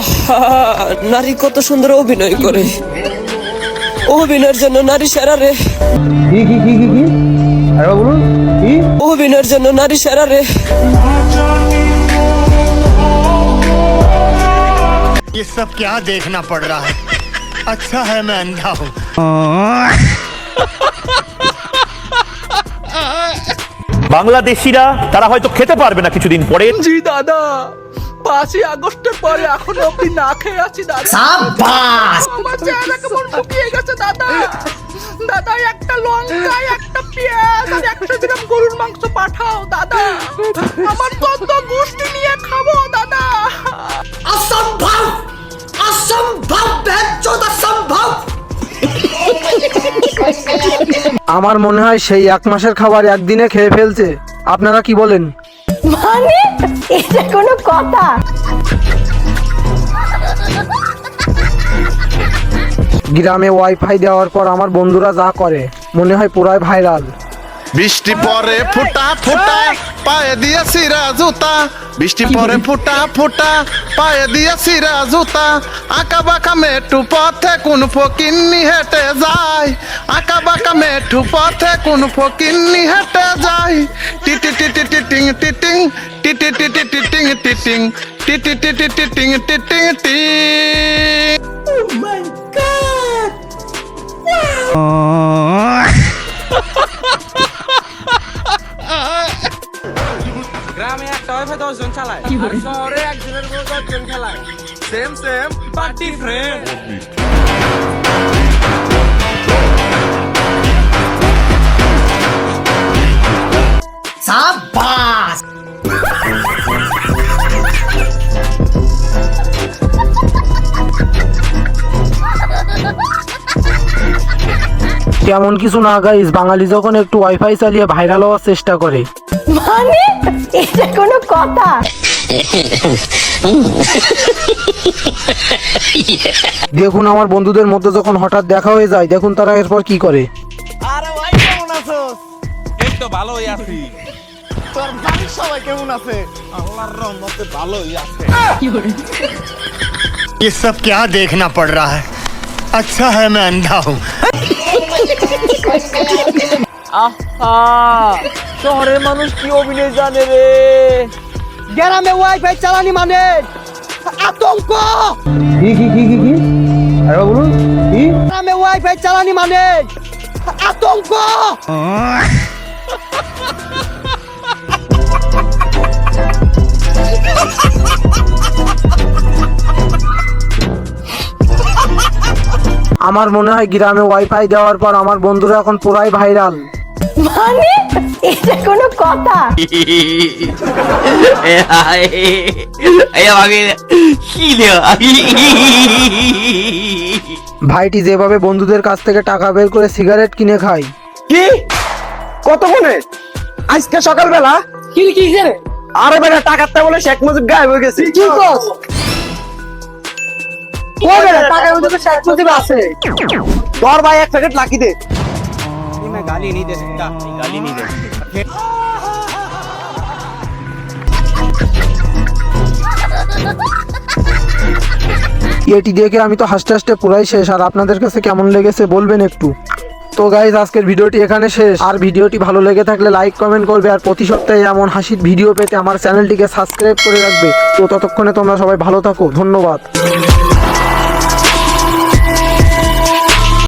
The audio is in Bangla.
আহা নারী কত সুন্দর অভিনয় করে অভিনয়ের জন্য নারী সেরা রে কি কি কি কি কি আরে বলুন কি অভিনয়ের জন্য নারী সেরা রে ये सब क्या देखना पड़ रहा है अच्छा है मैं अंधा हूँ বাংলাদেশিরা তারা হয়তো খেতে পারবে না কিছুদিন পরে জি দাদা পাঁচই আগস্টের পরে এখনও অব্দি না খেয়ে আছি দাদা। আমার চেহারা কেমন শুকিয়ে গেছে দাদা। দাদা একটা লঙ্কা একটা পেঁয়াজ আর একশো গ্রাম গরুর মাংস পাঠাও দাদা। আমার কত গোষ্ঠী নিয়ে খাব দাদা। আমার মনে হয় সেই এক মাসের খাবার একদিনে খেয়ে ফেলছে। আপনারা কি বলেন? মানে? এটা কোনো কথা? গ্রামে ওয়াইফাই দেওয়ার পর আমার বন্ধুরা যা করে, মনে হয় পুরাই ভাইরাল বৃষ্টি পরে ফুটা ফুটা পায়ে দিয়ে সিরা জুতা বৃষ্টি পরে ফুটা ফুটা পায়ে দিয়ে সিরা জুতা আঁকা বাঁকা মেটু পথে কোন ফকিন্নি হেঁটে যায় আঁকা বাঁকা মেটু পথে কোন ফকিন্নি হেঁটে যায় টিটি টিটি টিটিং টিটিং টিটি টিটি টিটিং টিটিং টিটি টিটি টিটিং টিটিং টি ওয়াইফাই দশ জন চালায়। আর শহরে একজনের উপর দশ জন খেলায় সেম সেম পার্টি ফ্রেন্ড তেমন কিছু না গাইস বাঙালি যখন একটু ওয়াইফাই চালিয়ে ভাইরাল হওয়ার চেষ্টা করে মানে এটা কোনো কথা দেখুন আমার বন্ধুদের মধ্যে যখন হঠাৎ দেখা হয়ে যায় দেখুন তারা এরপর কি করে আরে ভাই কেমন আছো এই তো ভালোই আছি তোর বাড়ির সবাই কেমন আছে আল্লাহর রহমতে ভালোই আছে ये सब क्या देखना पड़ रहा है अच्छा है मैं अंधा हूँ আহা শহরের মানুষ কি অভিনয় জানে রে? গ্রামে ওয়াইফাই চালানি মানে? আতঙ্ক! কি কি কি কি কি? আরে বলুন কি? গ্রামে ওয়াইফাই চালানি মানে? আতঙ্ক! আমার মনে হয় গ্রামে ওয়াইফাই দেওয়ার পর আমার বন্ধুরা এখন পুরাই ভাইরাল মানে? এটা কোনো কথা? ভাইটি যেভাবে বন্ধুদের কাছ থেকে টাকা বের করে সিগারেট কিনে খায়। কি? কত মনে? আজকে সকালবেলা কি কি আরে বেটা টাকাতে বলে শেখ মুজিব গায়েব হয়ে গেছে। কি কস ও বেটা টাকা মধ্যে শেখ মুজিব আছে তোর ভাই এক প্যাকেট লাকি দে গালি नहीं दे सकता गाली नहीं दे এটি দেখে আমি তো হাসতে হাসতে পুরাই শেষ আর আপনাদের কাছে কেমন লেগেছে বলবেন একটু তো গাইজ আজকের ভিডিওটি এখানে শেষ আর ভিডিওটি ভালো লেগে থাকলে লাইক কমেন্ট করবে আর প্রতি সপ্তাহে এমন হাসির ভিডিও পেতে আমার চ্যানেলটিকে সাবস্ক্রাইব করে রাখবে তো ততক্ষণে তোমরা সবাই ভালো থাকো ধন্যবাদ